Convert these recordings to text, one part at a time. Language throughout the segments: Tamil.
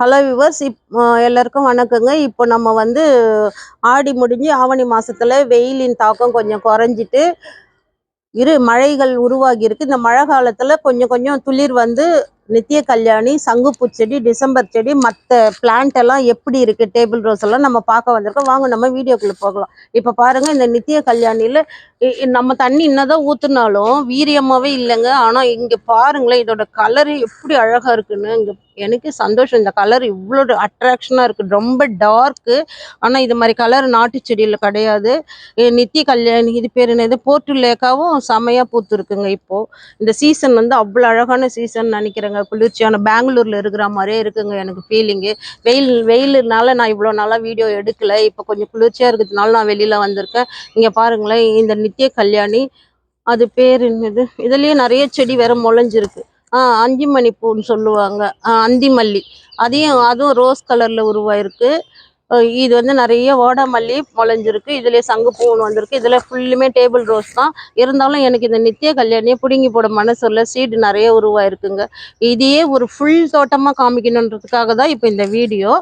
ஹலோ விவர்ஸ் இப் எல்லாருக்கும் வணக்கங்க. இப்போ நம்ம வந்து ஆடி முடிஞ்சு ஆவணி மாசத்துல வெயிலின் தாக்கம் கொஞ்சம் குறைஞ்சிட்டு இரு மழைகள் உருவாகி இருக்கு. இந்த மழை காலத்துல கொஞ்சம் கொஞ்சம் துளிர் வந்து நித்திய கல்யாணி சங்குப்பூ செடி டிசம்பர் செடி மற்ற பிளான்ட் எல்லாம் எப்படி இருக்கு டேபிள் ரோஸ் எல்லாம் நம்ம பார்க்க வந்திருக்கோம். வாங்க நம்ம வீடியோக்குள்ள போகலாம். இப்போ பாருங்க இந்த நித்திய கல்யாணியில நம்ம தண்ணி என்னதான் ஊத்துனாலும் வீரியமாவே இல்லைங்க. ஆனா இங்க பாருங்களேன் இதோட கலர் எப்படி அழகா இருக்குன்னு. இங்க எனக்கு சந்தோஷம். இந்த கலர் இவ்வளோ அட்ராக்ஷனா இருக்கு. ரொம்ப டார்க்கு ஆனா இது மாதிரி கலர் நாட்டு செடியில கிடையாது. நித்திய கல்யாணி இது பேர் என்னது? போர்ட்டுலேக்காவும் செமையா பூத்துருக்குங்க இப்போ. இந்த சீசன் வந்து அவ்வளோ அழகான சீசன் நினைக்கிறேங்க. குளிர்ச்சியான பெங்களூர்ல இருக்கிற மாதிரியே இருக்குங்க எனக்கு ஃபீலிங்கு வெயில் வெயிலுனால நான் இவ்வளோ நாளாக வீடியோ எடுக்கல. இப்போ கொஞ்சம் குளிர்ச்சியாக இருக்கிறதுனால நான் வெளியில வந்திருக்கேன். இங்கே பாருங்களேன் இந்த நித்திய கல்யாணி அது பேர் என்னது? இதுலயே நிறைய செடி வேற முளைஞ்சிருக்கு. ஆஹ் அஞ்சிமணி பூன்னு சொல்லுவாங்க. அந்திமல்லி. அதையும் அதுவும் ரோஸ் கலர்ல உருவாயிருக்கு. இது வந்து நிறைய ஓடாமல்லி முளைஞ்சிருக்கு. இதுலேயே சங்கு பூன்னு வந்திருக்கு. இதில் ஃபுல்லுமே டேபிள் ரோஸ் தான். இருந்தாலும் எனக்கு இந்த நித்திய கல்யாணியை பிடுங்கி போட மனசு இல்லை சீடு நிறைய உருவாயிருக்குங்க. இதையே ஒரு ஃபுல் தோட்டமாக காமிக்கணுன்றதுக்காக தான் இப்போ இந்த வீடியோ.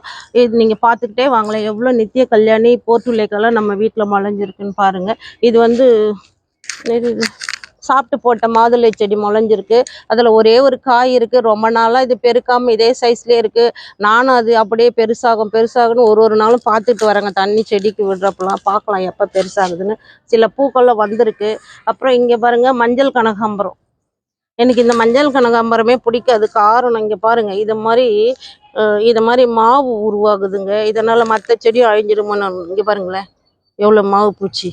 இது நீங்கள் பார்த்துக்கிட்டே வாங்களேன். எவ்வளோ நித்திய கல்யாணி போர்ட்டுலேக்கெல்லாம் நம்ம வீட்டில் முளைஞ்சிருக்குன்னு பாருங்க. இது வந்து இது? சாப்பிட்டு போட்ட மாதுளை செடி முளைஞ்சிருக்கு. அதில் ஒரே ஒரு காய் இருக்குது ரொம்ப நாளாக இது பெருக்காமல் இதே சைஸ்லேயே இருக்குது நானும் அது அப்படியே பெருசாகும் பெருசாகும்னு ஒரு ஒரு நாளும் பார்த்துட்டு வரேங்க. தண்ணி செடிக்கு விடுறப்பெல்லாம் பார்க்கலாம் எப்போ பெருசாகுதுன்னு. சில பூக்கள்லாம் வந்திருக்கு. அப்புறம் இங்கே பாருங்க மஞ்சள் கனகாம்பரம். எனக்கு இந்த மஞ்சள் கனகாம்பரமே பிடிக்காது. காரணம் இங்கே பாருங்கள் இது மாதிரி இது மாதிரி மாவு உருவாகுதுங்க. இதனால் மற்ற செடியும் அழிஞ்சிருமோன்னு இங்கே பாருங்களேன். எவ்வளோ மாவு பூச்சி.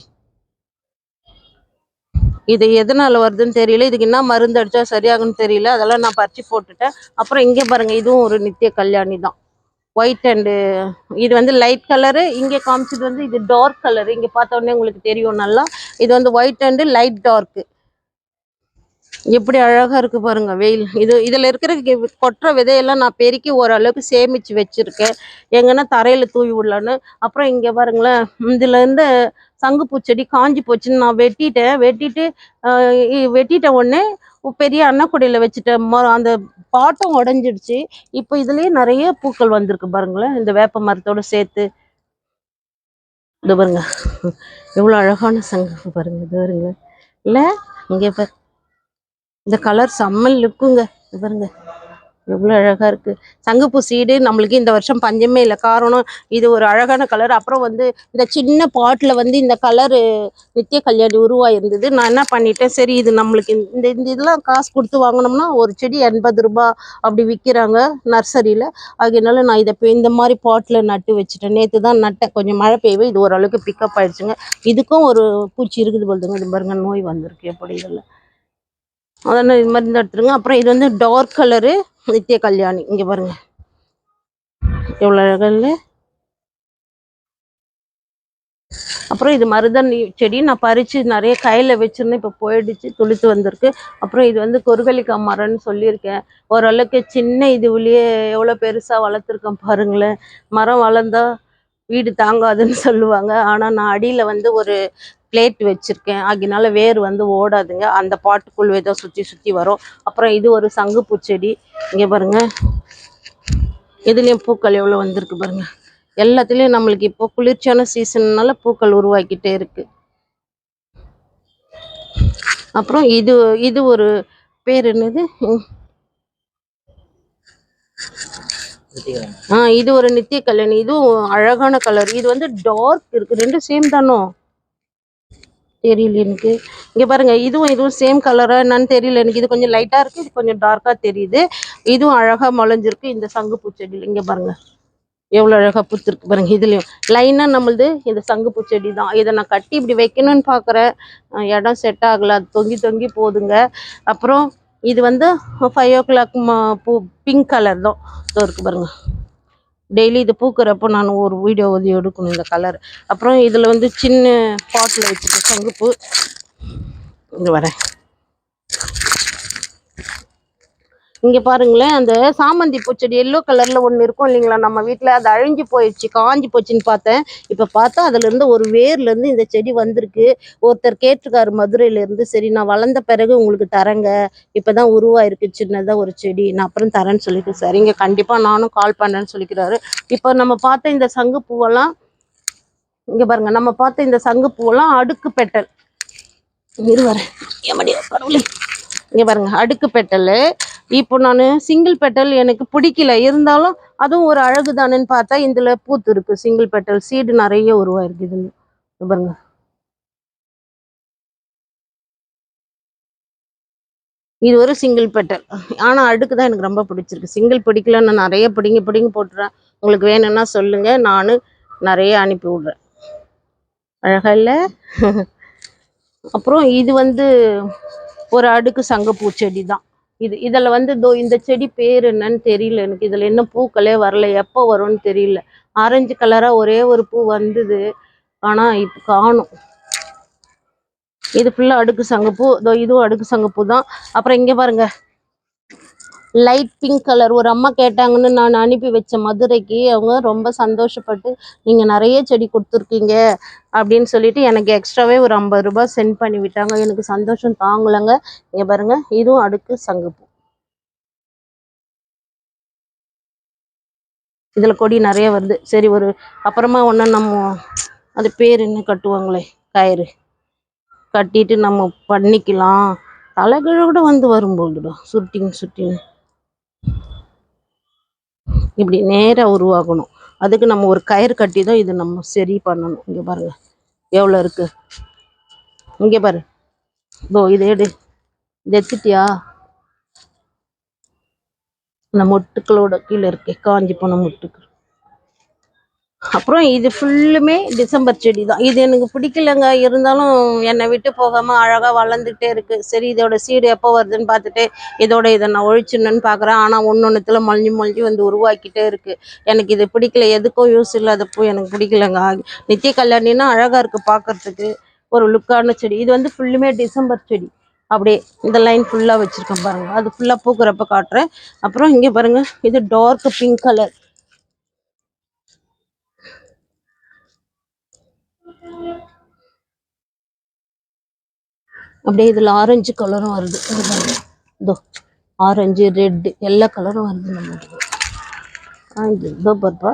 இது எதனால வருதுன்னு தெரியல. இதுக்கு என்ன மருந்து அடிச்சா சரியாகும்னு தெரியல. அதெல்லாம் நான் பறிச்சு போட்டுட்டேன். அப்புறம் இங்க பாருங்க இதுவும் ஒரு நித்திய கல்யாணி தான். ஒயிட் அண்டு இது வந்து லைட் கலரு இங்கே காமிச்சது வந்து இது டார்க் கலரு இங்க பார்த்த உடனே உங்களுக்கு தெரியும் நல்லா. இது வந்து ஒயிட் அண்டு லைட் டார்க்கு எப்படி அழகா இருக்கு பாருங்க வெயில். இது இதுல இருக்கிற கொட்டுற விதையெல்லாம் நான் பெருக்கி ஓரளவுக்கு சேமிச்சு வச்சிருக்கேன். எங்கன்னா தரையில தூவி விடலான்னு. அப்புறம் இங்க பாருங்களேன் இதுல இருந்து சங்குப்பூ செடி காஞ்சி போச்சுன்னு நான் வெட்டிட்டேன். வெட்டிட்டு வெட்டிட்ட உடனே பெரிய அன்னக்குடியில் வச்சுட்டேன் மொ- அந்த பாட்டம் உடஞ்சிடுச்சு. இப்போ இதுலயே நிறைய பூக்கள் வந்திருக்கு பாருங்களேன் இந்த வேப்ப மரத்தோட சேர்த்து. இது பாருங்க எவ்வளவு அழகான சங்கு பாருங்க இது பாருங்க இல்ல இங்க பாரு இந்த கலர் செம்ம லுக்குங்க இது பாருங்க. எவ்வளோ அழகாக இருக்குது சங்குப்பூ சீடு நம்மளுக்கு இந்த வருஷம் பஞ்சமே இல்லை. காரணம் இது ஒரு அழகான கலர் அப்புறம் வந்து இந்த சின்ன பாட்டில் வந்து இந்த கலரு நித்திய கல்யாணி உருவாயிருந்தது. நான் என்ன பண்ணிட்டேன்? சரி இது நம்மளுக்கு இந்த- இந்த இதெல்லாம் காசு கொடுத்து வாங்கினோம்னா ஒரு செடி எண்பது ரூபாய் அப்படி விற்கிறாங்க நர்சரியில். அதனால நான் இதை இப்போ இந்த மாதிரி பாட்டில் நட்டு வச்சுட்டேன். நேற்று தான் நட்டேன். கொஞ்சம் மழை பெய்வே இது ஓரளவுக்கு பிக்கப் ஆயிடுச்சுங்க. இதுக்கும் ஒரு பூச்சி இருக்குது போதுங்க இது பாருங்க நோய் வந்திருக்கு. எப்படி இதில் அதனால் இது மாதிரி எடுத்துருங்க. அப்புறம் இது வந்து டார்க் கலரு நித்திய கல்யாணி. இங்க பாருங்க. எவ்வளோ அழகில் அப்புறம் இது மருதாணி செடி நான் பறிச்சு நிறைய கையில வச்சிருந்தேன். இப்போ போயிடுச்சு துளுத்து வந்திருக்கு. அப்புறம் இது வந்து கொருகலிக்காய் மரம்னு சொல்லியிருக்கேன். ஓரளவுக்கு சின்ன இதுவுலயே எவ்வளோ பெருசா வளர்த்துருக்கேன் பாருங்களேன். மரம் வளர்ந்தா வீடு தாங்காதுன்னு சொல்லுவாங்க. ஆனா நான் அடியில வந்து ஒரு பிளேட் வச்சிருக்கேன். அதனால வேர் வந்து ஓடாதுங்க. அந்த பாட்டுக்குள்ளே தான் சுத்தி சுத்தி வரும். அப்புறம் இது ஒரு சங்குப்பூ செடி இங்க பாருங்க. இதுலயும் பூக்கள் எவ்வளவு வந்திருக்கு பாருங்க. எல்லாத்துலயும் நம்மளுக்கு இப்போ குளிர்ச்சியான சீசன்னால பூக்கள் உருவாக்கிட்டே இருக்கு. அப்புறம் இது இது ஒரு பேர் என்னது. ஆ இது ஒரு நித்திய கல்யாணி இதுவும் அழகான கலர் இது வந்து டார்க் இருக்கு. ரெண்டும் சேம் தானோ? தெரியல எனக்கு. இங்க பாருங்க இதுவும் இதுவும் சேம் கலரா என்னன்னு தெரியல எனக்கு. இது கொஞ்சம் லைட்டாக இருக்கு இது கொஞ்சம் டார்க்காக தெரியுது. இதுவும் அழகா முளைஞ்சிருக்கு இந்த சங்கு பூச்செடியில். இங்க பாருங்க எவ்வளவு அழகா பூத்திருக்கு பாருங்க இதுலேயும். லைனா நம்மளுது இந்த சங்கு பூச்செடி தான். இதை நான் கட்டி இப்படி வைக்கணும்னு பாக்குறேன் இடம் செட் ஆகலை. அது தொங்கி தொங்கி போதுங்க. அப்புறம் இது வந்து ஃபைவ் ஓ கிளாக் பூ பிங்க் கலர் தான். இருக்குது இருக்கு பாருங்க. டெய்லி இது பூக்கிறப்போ நான் ஒரு வீடியோ ஒதி எடுக்கணும் இந்த கலர் அப்புறம் இதில் வந்து சின்ன பாட்டில் வச்சுருக்கேன் சங்குப்பு. இங்கே வரேன். இங்க பாருங்களேன் அந்த சாமந்தி பூச்செடி எல்லோ கலர்ல ஒண்ணு இருக்கும் இல்லைங்களா? நம்ம வீட்டில் அது அழிஞ்சு போயிடுச்சு காஞ்சி போச்சுன்னு பார்த்தேன். இப்ப பார்த்தா அதுல இருந்து ஒரு வேர்ல இருந்து இந்த செடி வந்திருக்கு. ஒருத்தர் கேட்டிருக்காரு மதுரையில இருந்து சரி நான் வளர்ந்த பிறகு உங்களுக்கு தரேங்க. இப்பதான் உருவாயிருக்கு சின்னதா ஒரு செடி. நான் அப்புறம் தரேன்னு சொல்லிட்டு சரிங்க கண்டிப்பா நானும் கால் பண்ணேன்னு சொல்லிக்கிறாரு. இப்போ நம்ம பார்த்த இந்த சங்கு பூவெல்லாம் இங்க பாருங்க நம்ம பார்த்த இந்த சங்கு பூவெல்லாம் அடுக்கு பெட்டல். இருவர எமடியா பரவாயில்ல இங்க பாருங்க அடுக்கு பெட்டல். இப்போ நான் சிங்கிள் பெட்டல் எனக்கு பிடிக்கல. இருந்தாலும் அதுவும் ஒரு அழகு தானேன்னு பார்த்தா இதுல பூத்து இருக்கு. சிங்கிள் பெட்டல் சீடு நிறைய உருவாயிருக்கு இதுல. பாருங்க. இது ஒரு சிங்கிள் பெட்டல் ஆனா அடுக்கு தான் எனக்கு ரொம்ப பிடிச்சிருக்கு. சிங்கிள் பிடிக்கல நான் நிறைய பிடிங்கி பிடிங்கி போட்டுறேன். உங்களுக்கு வேணும்னா சொல்லுங்க. நான் நிறைய அனுப்பி விடுறேன். அழகா இல்லை? அப்புறம் இது வந்து ஒரு அடுக்கு சங்கப்பூ செடி தான் இது இதில் வந்து இந்த செடி பேர் என்னன்னு தெரியல எனக்கு. இதில் என்ன பூக்களே வரல. எப்போ வரும்னு தெரியல. ஆரஞ்சு கலராக ஒரே ஒரு பூ வந்தது. ஆனால் இப்போ காணும். இது ஃபுல்லாக அடுக்கு சங்கப்பூ. இதோ இதுவும் அடுக்கு சங்கப்பூ தான். அப்புறம் இங்கே பாருங்க. லைட் பிங்க் கலர் ஒரு அம்மா கேட்டாங்கன்னு நான் அனுப்பி வச்ச மதுரைக்கு அவங்க ரொம்ப சந்தோஷப்பட்டு நீங்கள் நிறைய செடி கொடுத்துருக்கீங்க அப்படின்னு சொல்லிட்டு எனக்கு எக்ஸ்ட்ராவே ஒரு ஐம்பது ரூபாய் சென்ட் பண்ணி விட்டாங்க. எனக்கு சந்தோஷம் தாங்கலைங்க. இங்கே பாருங்க இதுவும் அடுக்கு சங்குப்பூ. இதில் கொடி நிறைய வருது. சரி ஒரு அப்புறமா ஒன்று நம்ம அது பேர் என்ன கட்டுவாங்களே கயிறு. கட்டிட்டு நம்ம பண்ணிக்கலாம். தலைகீழ கூட வந்து வரும்போதுடா சுட்டிங் சுட்டிங் இப்படி நேராக உருவாகணும். அதுக்கு நம்ம ஒரு கயிறு கட்டி தான் இது நம்ம சரி பண்ணணும். இங்கே பாருங்கள் எவ்வளோ இருக்குது இங்கே பாரு. இதோ இதை எடு. இது எடுத்துட்டியா? இந்த மொட்டுக்களோட கீழே இருக்கே. காஞ்சி போன மொட்டுக்கள். அப்புறம் இது ஃபுல்லுமே டிசம்பர் செடி தான் இது எனக்கு பிடிக்கலங்க. இருந்தாலும் என்னை விட்டு போகாமல் அழகாக வளர்ந்துக்கிட்டே இருக்கு. சரி இதோட சீடு எப்போ வருதுன்னு பார்த்துட்டு இதோட இதை நான் ஒழிச்சிடணும்னு பார்க்குறேன். ஆனால் ஒன்னொன்னுத்துல மலிஞ்சு மொழிஞ்சு வந்து உருவாக்கிட்டே இருக்கு. எனக்கு இது பிடிக்கல. எதுக்கும் யூஸ் இல்லாத பூ எனக்கு பிடிக்கலங்க. நித்திய கல்யாணின்னா அழகா இருக்கு பார்க்கறதுக்கு. ஒரு லுக்கான செடி. இது வந்து ஃபுல்லுமே டிசம்பர் செடி. அப்படியே இந்த லைன் ஃபுல்லாக வச்சுருக்கேன் பாருங்க. அது ஃபுல்லாக பூக்குறப்ப காட்டுறேன். அப்புறம் இங்கே பாருங்க. இது டார்க் பிங்க் கலர் அப்படியே இதில் ஆரஞ்சு கலரும் வருது. இதோ ஆரஞ்சு ரெட்டு எல்லா கலரும் வருது நம்மளுக்கு இதோ பாருப்பா.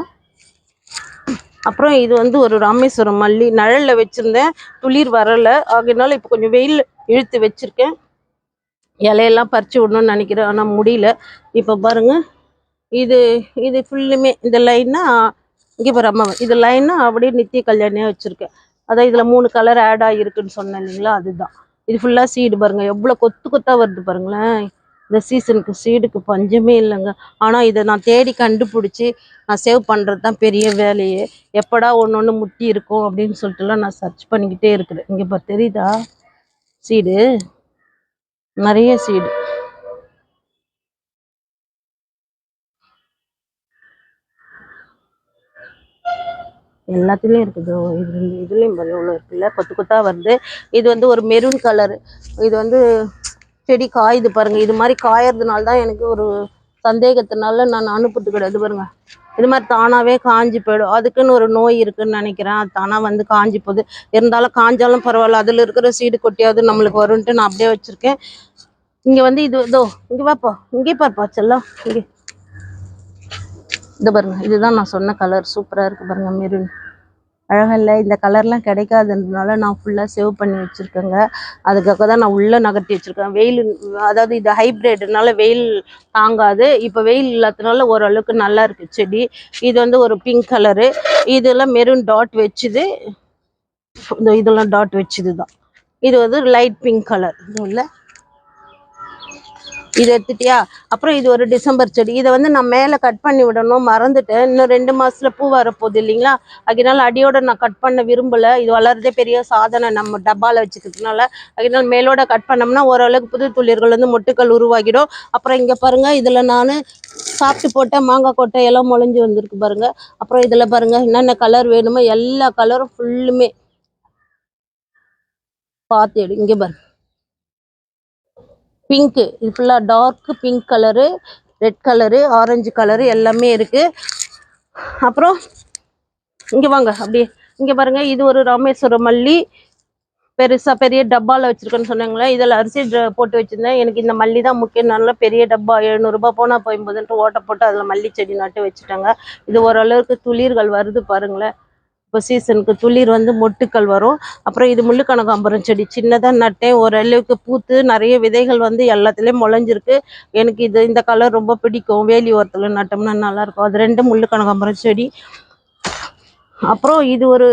அப்புறம் இது வந்து ஒரு ராமேஸ்வரம் மல்லி நிழல்ல வச்சுருந்தேன். துளிர் வரல. ஆகையினால இப்போ கொஞ்சம் வெயில் இழுத்து வச்சிருக்கேன். இலையெல்லாம் பறிச்சு விடணும்னு நினைக்கிறேன். ஆனால் முடியல. இப்போ பாருங்க. இது இது ஃபுல்லுமே இந்த லைன்னா இங்கே பாரு அம்மா இது லைன்னா அப்படியே நித்திய கல்யாணியாக வச்சுருக்கேன். அதான் இதில் மூணு கலர் ஆட் ஆகிருக்குன்னு சொன்னேன் இல்லைங்களா? அதுதான். இது ஃபுல்லாக சீடு பாருங்கள் எவ்வளோ கொத்து கொத்தாக வருது பாருங்களேன். இந்த சீசனுக்கு சீடுக்கு பஞ்சமே இல்லைங்க. ஆனால் இதை நான் தேடி கண்டுபிடிச்சி நான் சேவ் பண்ணுறது தான் பெரிய வேலையே. எப்படா ஒன்று ஒன்று முட்டி இருக்கும் அப்படின்னு சொல்லிட்டுலாம் நான் சர்ச் பண்ணிக்கிட்டே இருக்கிறேன். இங்கே இப்போ தெரியுதா? சீடு நிறைய சீடு எல்லாத்துலேயும் இருக்குது. இது இதுலேயும் இவ்வளோ இருக்குல்ல கொத்து கொத்தாக வருது. இது வந்து ஒரு மெரூன் கலர் இது வந்து செடி காயுது பாருங்கள் இது மாதிரி காயறதுனால தான் எனக்கு ஒரு சந்தேகத்தினால நான் அனுப்புறது கிடையாது. பாருங்கள் இது மாதிரி தானாகவே காஞ்சி போயிடும். அதுக்குன்னு ஒரு நோய் இருக்குன்னு நினைக்கிறேன். அது தானாக வந்து காஞ்சி போகுது. இருந்தாலும் காஞ்சாலும் பரவாயில்ல. அதில் இருக்கிற சீடு கொட்டியாவது நம்மளுக்கு வரும்ன்ட்டு நான் அப்படியே வச்சுருக்கேன். இங்கே வந்து இது இதோ இங்கே வாப்பா. இங்கே பாருப்பா செல்லம். இங்கே. இது பாருங்க இதுதான் நான் சொன்ன கலர் சூப்பராக இருக்கு பாருங்க மெரூன் அழகாக இல்லை இந்த கலர்லாம் கிடைக்காதுன்றதுனால நான் ஃபுல்லாக சேவ் பண்ணி வச்சுருக்கேங்க. அதுக்காக தான் நான் உள்ளே நகர்த்தி வச்சுருக்கேன். வெயில் அதாவது இது ஹைப்ரிட்னால வெயில் தாங்காது. இப்போ வெயில் இல்லாததுனால ஓரளவுக்கு நல்லா இருக்குது செடி. இது வந்து ஒரு பிங்க் கலரு இதெல்லாம் மெரூன் டாட் வச்சுது. இந்த இதெல்லாம் டாட் வச்சுது தான் இது வந்து லைட் பிங்க் கலர் இது இல்லை இது எடுத்துட்டியா? அப்புறம் இது ஒரு டிசம்பர் செடி. இதை வந்து நான் மேலே கட் பண்ணி விடணும். மறந்துட்டேன் இன்னும் ரெண்டு மாசத்துல பூ வரப்போகுது இல்லைங்களா? அதனால அடியோட நான் கட் பண்ண விரும்பலை. இது வளர்றதே பெரிய சாதனை நம்ம டப்பால வச்சுக்கிறதுனால. அதனால மேலோட கட் பண்ணோம்னா ஓரளவுக்கு புது துளிர்கள் வந்து மொட்டுக்கள் உருவாகிடும். அப்புறம் இங்கே பாருங்க இதில் நான் சாப்பிட்டு போட்ட மாங்காய் கொட்டை எல்லாம் முளைஞ்சு வந்திருக்கு பாருங்க. அப்புறம் இதில் பாருங்க என்னென்ன கலர் வேணுமோ எல்லா கலரும் ஃபுல்லுமே பார்த்து எடு. இங்கே பாரு பிங்க்கு இது ஃபுல்லாக dark pink colour red colour orange colour எல்லாமே இருக்கு. அப்புறம் இங்கே வாங்க அப்படியே இங்க பாருங்க இது ஒரு ராமேஸ்வரம் மல்லி. பெருசாக பெரிய டப்பால வச்சிருக்கேன்னு சொன்னாங்களே இதில் அரிசி போட்டு வச்சிருந்தேன். எனக்கு இந்த மல்லி தான் முக்கியம் நல்ல பெரிய டப்பா எழுநூறுபா போனால் போயும்போதுன்ட்டு ஓட்டை போட்டு அதில் மல்லி செடி நட்டு வச்சுட்டாங்க. இது ஓரளவுக்கு துளிர்கள் வருது பாருங்களேன். இப்போ சீசனுக்கு துளிர் வந்து மொட்டுக்கள் வரும். அப்புறம் இது முள்ளுக்கனகாம்பரம் செடி சின்னதாக நட்டேன். ஓரளவுக்கு பூத்து நிறைய விதைகள் வந்து எல்லாத்துலேயும் முளைஞ்சிருக்கு. எனக்கு இது இந்த கலர் ரொம்ப பிடிக்கும். வேலி ஓரத்தில் நட்டோம்னா நல்லாயிருக்கும். அது ரெண்டு முள்ளுக்கனகாம்பரம் செடி. அப்புறம் இது ஒரு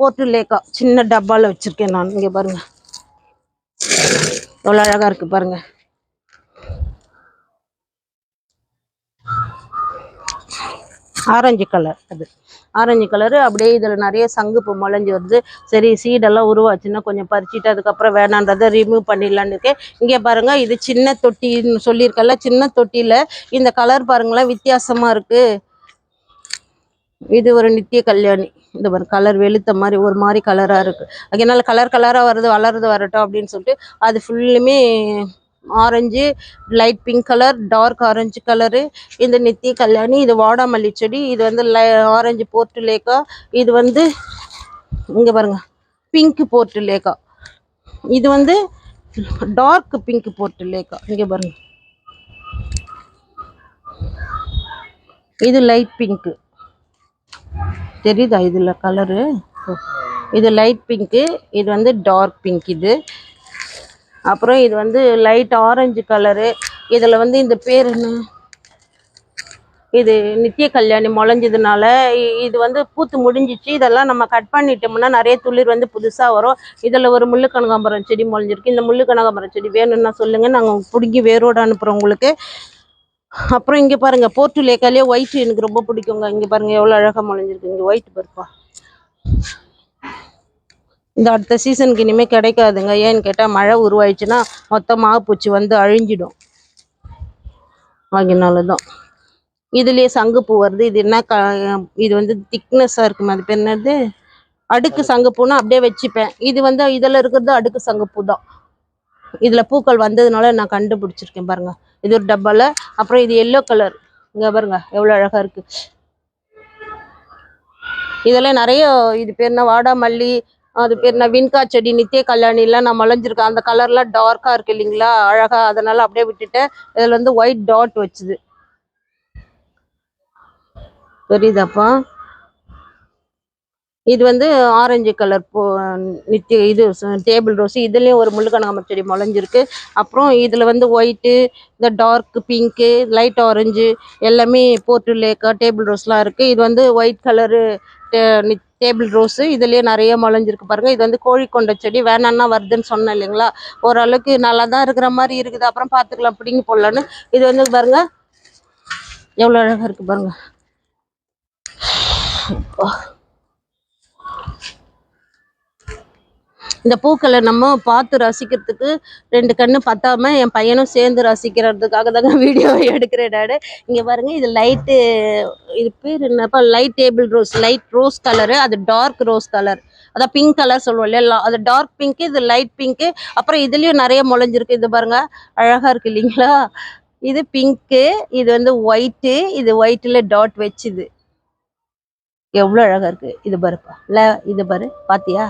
போர்ட்டுலேக்கா சின்ன டப்பாவில் வச்சிருக்கேன் நான். இங்கே பாருங்கள் எவ்வளோ அழகாக இருக்குது பாருங்கள் ஆரஞ்சு கலர் அது. ஆரஞ்சு கலரு அப்படியே இதில் நிறைய சங்குப்பு முளைஞ்சி வருது. சரி சீடெல்லாம் உருவாச்சுன்னா கொஞ்சம் பறிச்சுட்டு அதுக்கப்புறம் வேணான்றதை ரிமூவ் பண்ணிடலான்னு இருக்கேன். இங்கே பாருங்கள் இது சின்ன தொட்டின்னு சொல்லியிருக்கல சின்ன தொட்டியில் இந்த கலர் பாருங்களேன் வித்தியாசமாக இருக்குது இது ஒரு நித்திய கல்யாணி. இந்த மாதிரி கலர் வெளுத்த மாதிரி ஒரு மாதிரி கலராக இருக்குது அதனால் கலர் கலராக வருது வளருது வரட்டும் அப்படின்னு சொல்லிட்டு அது ஃபுல்லுமே orange light pink colour dark orange colour இந்த நித்திய கல்யாணி இது வாடாமல்லி செடி இது வந்து ஆரஞ்சு போர்ட்டு லேக்கா இது வந்து இங்கே பாருங்க பிங்க் போர்ட்டு லேக்கா. இது வந்து டார்க் பிங்க் போர்ட்டு லேக்கா இங்கே பாருங்க. இது லைட் பிங்க்கு தெரியுதா இதில் கலரு இது லைட் பிங்க்கு இது வந்து டார்க் பிங்க் இது. அப்புறம் இது வந்து லைட் ஆரஞ்சு கலரு. இதில் வந்து இந்த பேர் என்ன? இது நித்திய கல்யாணி முளைஞ்சதுனால இ- இது வந்து பூத்து முடிஞ்சிச்சு. இதெல்லாம் நம்ம கட் பண்ணிட்டோம்னா நிறைய துளிர் வந்து புதுசாக வரும். இதில் ஒரு முள்ளு கனகாம்பரம் செடி முளைஞ்சிருக்கு. இந்த முள்ளு கனகாம்பரம் செடி வேணும்னா சொல்லுங்கள் நாங்கள் பிடுங்கி வேரோடு அனுப்புகிறோம் உங்களுக்கு. அப்புறம் இங்கே பாருங்க போர்ட்டு லேக்காலே ஒயிட் எனக்கு ரொம்ப பிடிக்குங்க. இங்கே பாருங்க எவ்வளோ அழகாக முளைஞ்சிருக்கு. இங்கே ஒயிட் பருப்பா. இந்த அடுத்த சீசனுக்கு இனிமேல் கிடைக்காதுங்க. ஏன்னு கேட்டால் மழை உருவாயிடுச்சுன்னா மொத்தம் மாவுப்பூச்சி வந்து அழிஞ்சிடும். அதனால தான் இதுலேயே சங்குப்பூ வருது. இது என்ன க இது வந்து திக்னஸ்ஸாக இருக்கும் அது பேர் என்னது? அடுக்கு சங்குப்பூன்னா அப்படியே வச்சுப்பேன். இது வந்து இதில் இருக்கிறது அடுக்கு சங்குப்பூ தான் இதில் பூக்கள் வந்ததுனால நான் கண்டுபிடிச்சிருக்கேன் பாருங்க. இது ஒரு டப்பால அப்புறம் இது எல்லோ கலர் இங்கே பாருங்க எவ்வளோ அழகாக இருக்குது இதெல்லாம் நிறைய இது பேர் என்ன? வாடாமல்லி அது பேர் என்ன? வின்கா செடி நித்திய கல்யாணி எல்லாம் நான் மலைஞ்சிருக்கேன். அந்த கலர்லாம் டார்க்கா இருக்கு இல்லைங்களா? அழகா. அதனால அப்படியே விட்டுட்டேன். இதுல வந்து ஒயிட் டாட் வச்சுது. தெரியுதாப்பா இது வந்து ஆரஞ்சு கலர் பூ நித்திய இது டேபிள் ரோஸ் இதுலேயும் ஒரு முள்ளுக்கனகாமரம் செடி முளைஞ்சிருக்கு. அப்புறம் இதில் வந்து ஒயிட்டு இந்த டார்க் பிங்க்கு லைட் ஆரஞ்சு எல்லாமே போர்ட்டு லேக்கா டேபிள் ரோஸ்லாம் இருக்குது இது வந்து ஒயிட் கலரு டேபிள் ரோஸு இதுலேயே நிறைய முளைஞ்சிருக்கு பாருங்க. இது வந்து கோழிக்கொண்ட செடி வேணான்னா வருதுன்னு சொன்னேன் இல்லைங்களா? ஓரளவுக்கு நல்லா தான் இருக்கிற மாதிரி இருக்குது. அப்புறம் பார்த்துக்கலாம் பிடிங்கி போடலான்னு. இது வந்து பாருங்க. எவ்வளோ அழகாக இருக்குது பாருங்க. இந்த பூக்களை நம்ம பார்த்து ரசிக்கிறதுக்கு ரெண்டு கண்ணு பத்தாம என் பையனும் சேர்ந்து ரசிக்கிறதுக்காக தாங்க வீடியோ எடுக்கிறேன் நான். இங்கே பாருங்க இது லைட்டு இது பேர் என்னப்பா light table rose light rose colour அது டார்க் ரோஸ் கலர் அதான் பிங்க் கலர் சொல்லுவோம் இல்லையா? அது டார்க் பிங்க்கு இது லைட் பிங்க்கு அப்புறம் இதுலேயும் நிறைய முளைஞ்சிருக்கு. இது பாருங்க அழகா இருக்கு இல்லைங்களா? இது பிங்க்கு இது வந்து ஒயிட்டு இது ஒயிட்டில் டாட் வச்சுது. எவ்வளோ அழகா இருக்கு. இது பாருப்பா இல்லை இது பாரு பாத்தியா?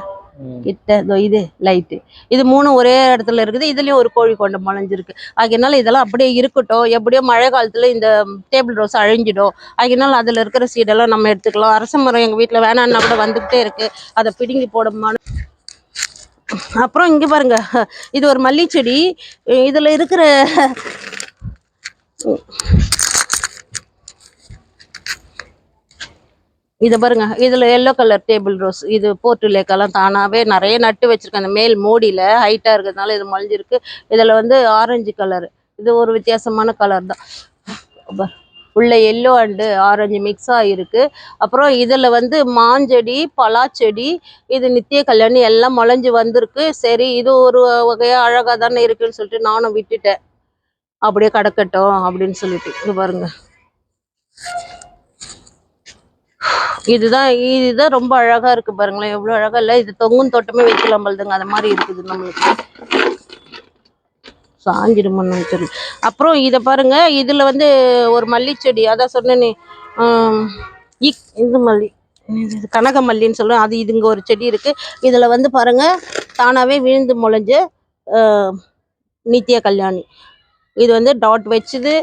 கிட்ட இதோ இது லைட்டு இது மூணும் ஒரே இடத்துல இருக்குது. இதுலயும் ஒரு கோழி கொண்டு முளைஞ்சிருக்கு. அதனால இதெல்லாம் அப்படியே இருக்கட்டும். எப்படியோ மழை காலத்துல இந்த டேபிள் ரோஸ் அழிஞ்சிடும். அதனால அதுல இருக்கிற சீடெல்லாம் நம்ம எடுத்துக்கலாம். அரச மரம் எங்க வீட்டுல வேணாம்னா கூட வந்துகிட்டே இருக்கு. அதை பிடுங்கி போடுமான அப்புறம் இங்க பாருங்க. இது ஒரு மல்லி செடி இதுல இருக்கிற இது பாருங்க இதுல எல்லோ கலர் டேபிள் ரோஸ் இது போர்ட்டு லேக்கெல்லாம் தானாவே நிறைய நட்டு வச்சிருக்கேன் அந்த மேல் மூடியில ஹைட்டா இருக்கிறதுனால இது மொழிஞ்சிருக்கு. இதுல வந்து ஆரஞ்சு கலர் இது ஒரு வித்தியாசமான கலர் தான். உள்ள எல்லோ அண்டு ஆரஞ்சு மிக்ஸ் ஆகிருக்கு அப்புறம் இதில் வந்து மாஞ்செடி பலாச்செடி இது நித்திய கல்யாணி எல்லாம் முளைஞ்சு வந்திருக்கு. சரி இது ஒரு வகையாக அழகாக தானே இருக்குன்னு சொல்லிட்டு நானும் விட்டுட்டேன். அப்படியே கிடக்கட்டும் அப்படின்னு சொல்லிட்டு இது பாருங்க. இதுதான் இதுதான் ரொம்ப அழகா இருக்கு பாருங்களேன். எவ்வளவு அழகா இல்ல இது தொங்கும் தோட்டமே வைக்கலாம் பழுதுங்க அந்த மாதிரி இருக்குது நம்மளுக்கு. சாஞ்சிடுமோன்னு சொல்லி அப்புறம் இதை பாருங்க இதில் வந்து ஒரு மல்லிச்செடி அதான் சொன்னேனே இக் இந்த மல்லி இது? கனகமல்லின்னு சொல்லுவேன். அது இதுங்க ஒரு செடி இருக்குது இதில் வந்து பாருங்க தானாகவே விழுந்து முளைஞ்ச நித்யா நித்திய கல்யாணி. இது வந்து டாட் வச்சுது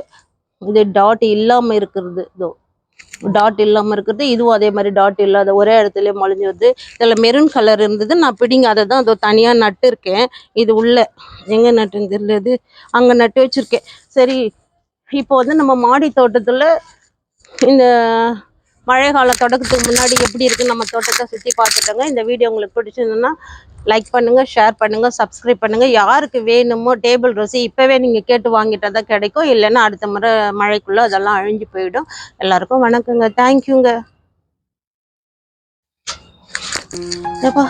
இது டாட் இல்லாமல் இருக்கிறது. இதோ டாட் இல்லாமல் இருக்கிறது இதுவும் அதே மாதிரி டாட் இல்லாத ஒரே இடத்துல மொழிஞ்சு வருது இதில் மெரூன் கலர் இருந்தது. நான் பிடிங்க அதை தான் அதோ தனியாக நட்டு இருக்கேன். இது உள்ளே எங்கே நட்டுன்னு தெரியல இது. அங்கே நட்டு வச்சுருக்கேன். சரி இப்போ வந்து நம்ம மாடி தோட்டத்தில் இந்த மழை கால தொடக்கத்துக்கு முன்னாடி எப்படி இருக்குன்னு நம்ம தோட்டத்தை சுற்றி பார்த்துட்டோங்க இந்த வீடியோ உங்களுக்கு பிடிச்சிருந்ததுன்னா லைக் பண்ணுங்கள் ஷேர் பண்ணுங்கள் சப்ஸ்கிரைப் பண்ணுங்கள் யாருக்கு வேணுமோ டேபிள் ரோஸி இப்போவே நீங்கள் கேட்டு வாங்கிட்டா தான் கிடைக்கும். இல்லைன்னா அடுத்த முறை மழைக்குள்ளே அதெல்லாம் அழிஞ்சு போயிடும். எல்லாருக்கும் வணக்கங்க. தேங்க்யூங்க ஏப்பா